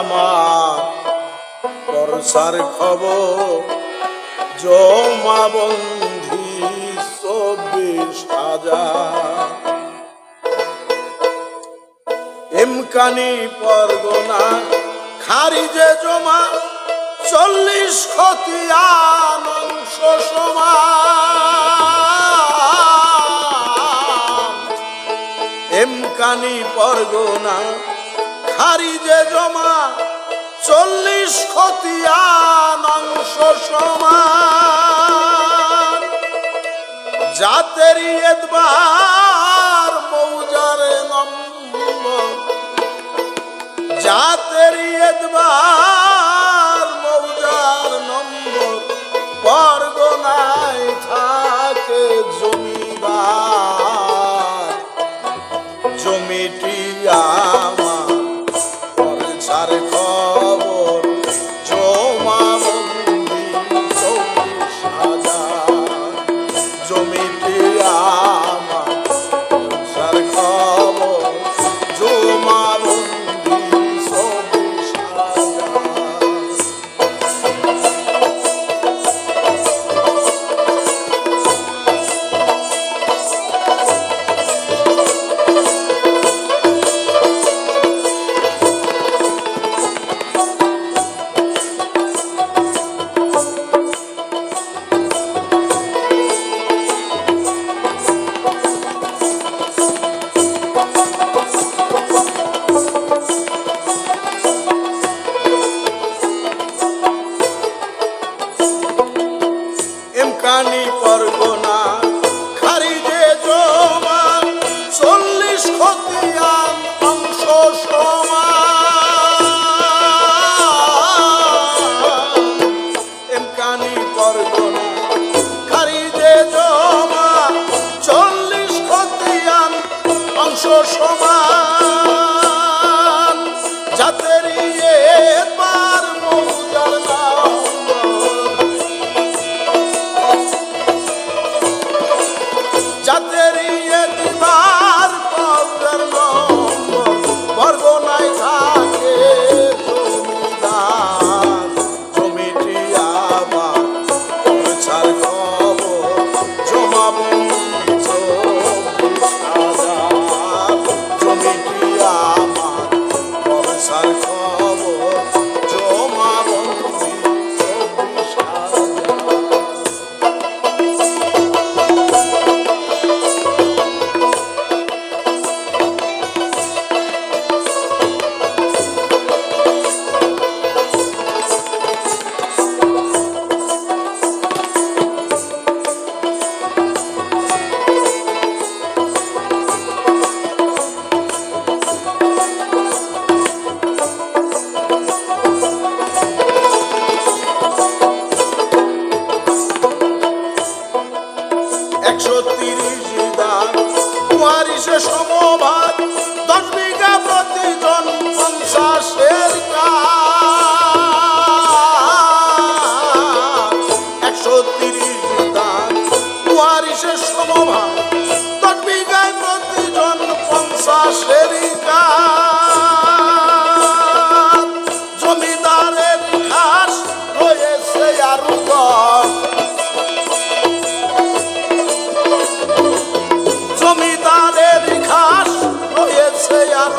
আমার খবর, জমা বন্ধি চব্বিশ হাজার। এমকানি পরগনা খারিজে জমা, চল্লিশ খতিয়ান অংশ সমান। এমকানি পরগনা খারিজে জমা চল্লিশ খতিয়ান অংশ সমান। জাতেরি এদবার মৌজার নম্বর। জাতেরি এদবার অংশ সমভাগ দশ বিঘায় প্রতিজন পঞ্চাশের জমিদারের খাস রয়েছে আরও জমিদারের ঘাস রয়েছে আর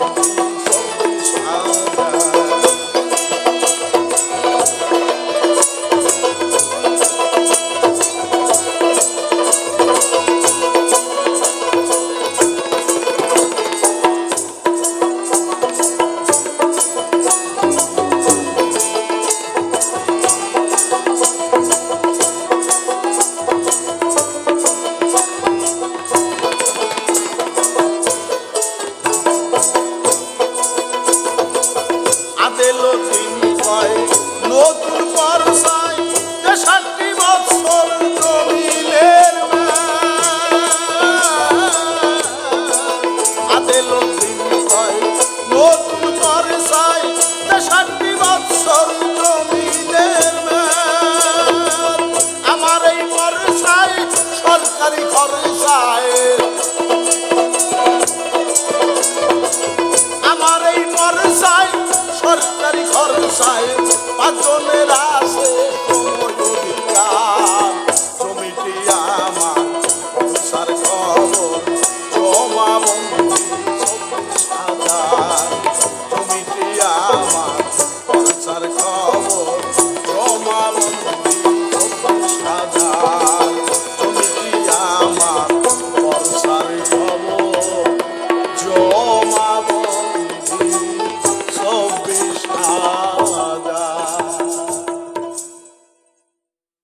জমা বন্ধু